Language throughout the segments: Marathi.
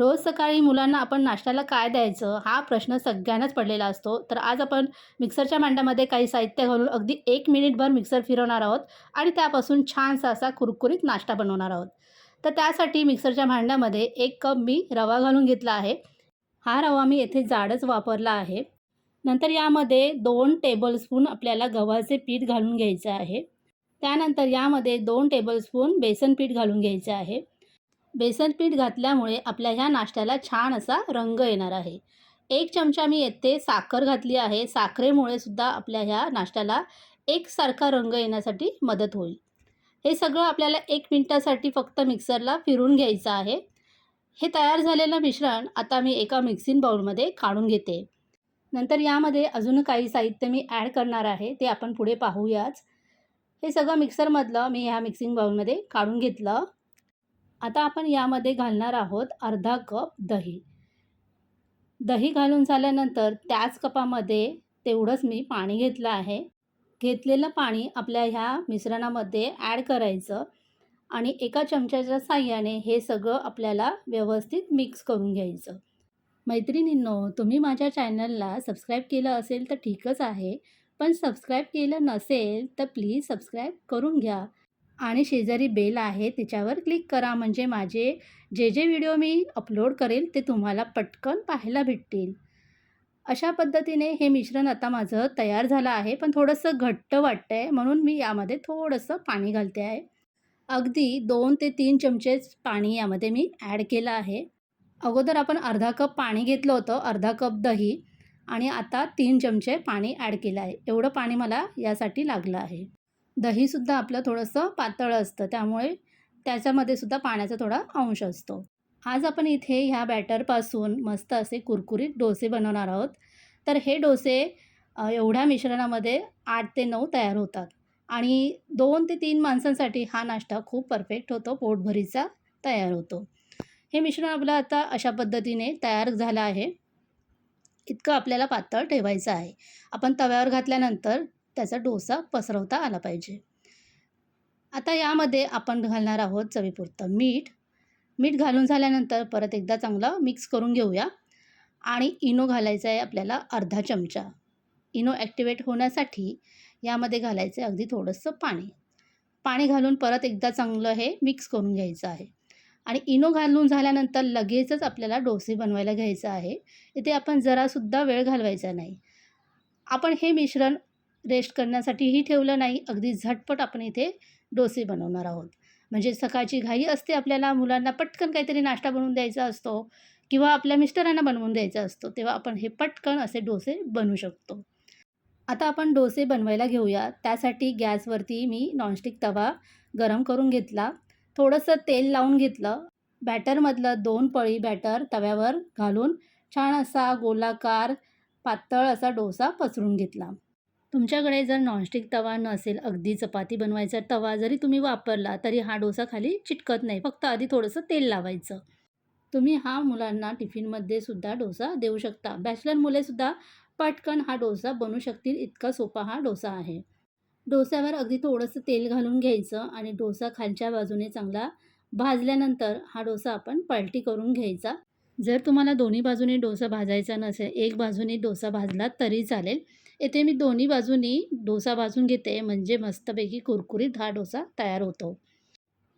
रोज सकाळी मुलांना आपण नाश्त्याला काय द्यायचं हा प्रश्न सगळ्यांनाच पडलेला असतो. तर आज आपण मिक्सरच्या भांड्यामध्ये काही साहित्य घालून अगदी एक मिनिटभर मिक्सर फिरवणार आहोत आणि त्यापासून छानसा असा कुरकुरीत नाश्ता बनवणार आहोत. तर त्यासाठी मिक्सरच्या भांड्यामध्ये एक कप मी रवा घालून घेतला आहे. हा रवा मी येथे जाडच वापरला आहे. नंतर यामध्ये दोन टेबलस्पून आपल्याला गव्हाचे पीठ घालून घ्यायचं आहे. त्यानंतर यामध्ये दोन टेबलस्पून बेसन पीठ घालून घ्यायचे आहे. बेसन पीठ घातल्यामुळे आपल्या ह्या नाश्त्याला छान असा रंग येणार आहे. एक चमचा मी येथे साखर घातली आहे. साखरेमुळे सुद्धा आपल्या ह्या नाश्त्याला एकसारखा रंग येण्यासाठी मदत होईल. हे सगळं आपल्याला एक मिनटासाठी फक्त मिक्सरला फिरून घ्यायचं आहे. हे तयार झालेलं मिश्रण आता मी एका मिक्सिंग बाउलमध्ये काढून घेते. नंतर यामध्ये अजून काही साहित्य मी ॲड करणार आहे. ते आपण पुढे पाहूयाच. हे सगळं मिक्सरमधलं मी ह्या मिक्सिंग बाउलमध्ये काढून घेतलं. आता आपण यामध्ये घालणार आहोत अर्धा कप दही. दही घालून झाल्यानंतर त्याच कपामध्ये तेवढंच मी पाणी घेतलं आहे. घेतलेलं पाणी आपल्या ह्या मिश्रणामध्ये ॲड करायचं आणि एका चमच्याच्या साह्याने हे सगळं आपल्याला व्यवस्थित मिक्स करून घ्यायचं. मैत्रिणींनो तुम्ही माझ्या चॅनलला सबस्क्राईब केलं असेल तर ठीकच आहे. पण सबस्क्राईब केलं नसेल तर प्लीज सबस्क्राईब करून घ्या. आणि शेजारी बेल आहे तिच्यावर क्लिक करा. म्हणजे माझे जे जे व्हिडिओ मी अपलोड करेल ते तुम्हाला पटकन पाहायला भेटतील. अशा पद्धतीने हे मिश्रण आता माझं तयार झालं आहे. पण थोडंसं घट्ट वाटतं आहे म्हणून मी यामध्ये थोडंसं पाणी घालते आहे. अगदी दोन ते तीन चमचेच पाणी यामध्ये मी ॲड केलं आहे. अगोदर आपण अर्धा कप पाणी घेतलं होतं अर्धा कप दही आणि आता तीन चमचे पाणी ॲड केलं आहे. एवढं पाणी मला यासाठी लागलं आहे. दहीसुद्धा आपलं थोडंसं पातळ असतं त्यामुळे त्याच्यामध्ये सुद्धा पाण्याचा थोडा अंश असतो. आज आपण इथे ह्या बॅटरपासून मस्त असे कुरकुरीत डोसे बनवणार आहोत. तर हे डोसे एवढ्या मिश्रणामध्ये आठ ते नऊ तयार होतात. आणि दोन ते तीन माणसांसाठी हा नाश्ता खूप परफेक्ट होतो पोटभरीचा तयार होतो. हे मिश्रण आपलं आता अशा पद्धतीने तयार झालं आहे. इतकं आपल्याला पातळ ठेवायचं आहे. आपण तव्यावर घातल्यानंतर त्याचा डोसा पसरवता आला पाहिजे. आता यामध्ये आपण घालणार आहोत चवीपुरतं मीठ. मीठ घालून झाल्यानंतर परत एकदा चांगलं मिक्स करून घेऊया. आणि इनो घालायचा आहे आपल्याला अर्धा चमचा. इनो ॲक्टिवेट होण्यासाठी यामध्ये घालायचं आहे अगदी थोडंसं पाणी. पाणी घालून परत एकदा चांगलं हे मिक्स करून घ्यायचं आहे. आणि इनो घालून झाल्यानंतर लगेचच आपल्याला डोसे बनवायला घ्यायचं आहे. इथे आपण जरासुद्धा वेळ घालवायचा नाही. आपण हे मिश्रण रेस्ट करण्यासाठीही ठेवलं नाही. अगदी झटपट आपण इथे डोसे बनवणार आहोत. म्हणजे सकाळची घाई असते आपल्याला मुलांना पटकन काहीतरी नाश्ता बनवून द्यायचा असतो किंवा आपल्या मिस्टरांना बनवून द्यायचा असतो तेव्हा आपण हे पटकन असे डोसे बनवू शकतो. आता आपण डोसे बनवायला घेऊया. त्यासाठी गॅसवरती मी नॉनस्टिक तवा गरम करून घेतला. थोडंसं तेल लावून घेतलं. बॅटरमधलं दोन पळी बॅटर तव्यावर घालून छान असा गोलाकार पातळ असा डोसा पसरून घेतला. तुमच्याकडे जर नॉनस्टिक तवा नसेल अगदी चपाती बनवायचा तवा जरी तुम्ही वापरला तरी हा डोसा खाली चिटकत नाही. फक्त आधी थोडंसं तेल लावायचं. तुम्ही हा मुलांना टिफिनमध्ये सुद्धा डोसा देऊ शकता. बॅचलर मुलेसुद्धा पटकन हा डोसा बनू शकतील. इतका सोपा हा डोसा आहे. डोस्यावर अगदी थोडंसं तेल घालून घ्यायचं आणि डोसा खालच्या बाजूने चांगला भाजल्यानंतर हा डोसा आपण पलटी करून घ्यायचा. जर तुम्हाला दोन्ही बाजूने डोसा भाजायचा नसेल एक बाजूने डोसा भाजला तरी चालेल. येथे मी दोन्ही बाजूनी डोसा भाजून घेते. म्हणजे मस्तपैकी कुरकुरीत हा डोसा तयार होतो.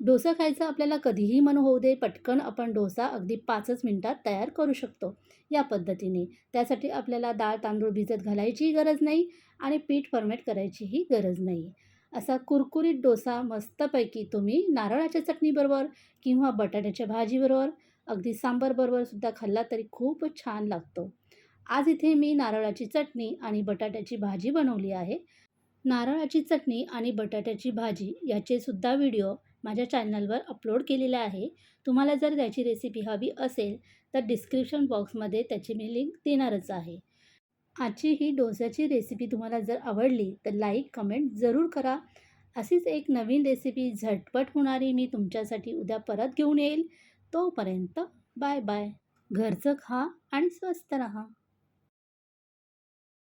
डोसा खायचा आपल्याला कधीही मन होऊ दे. पटकन आपण डोसा अगदी पाचच मिनटात तयार करू शकतो. या पद्धतीने. त्यासाठी आपल्याला डाळ तांदूळ भिजत घालायचीही गरज नाही आणि पीठ फर्मेट करायचीही गरज नाही. असा कुरकुरीत डोसा मस्तपैकी तुम्ही नारळाच्या चटणीबरोबर किंवा बटाट्याच्या भाजीबरोबर अगदी सांबारबरोबर सुद्धा खाल्ला तरी खूप छान लागतो. आज इथे मी नारळाची चटणी आणि बटाट्याची भाजी बनवली आहे. नारळाची चटणी आणि बटाट्याची भाजी याचेसुद्धा व्हिडिओ माझ्या चॅनलवर अपलोड केलेले आहे. तुम्हाला जर त्याची रेसिपी हवी असेल तर डिस्क्रिप्शन बॉक्समध्ये त्याची मी लिंक देणारच आहे. आजची ही डोस्याची रेसिपी तुम्हाला जर आवडली तर लाईक कमेंट जरूर करा. अशीच एक नवीन रेसिपी झटपट होणारी मी तुमच्यासाठी उद्या परत घेऊन येईल. तोपर्यंत बाय बाय. घरचं खा आणि स्वस्त रहा.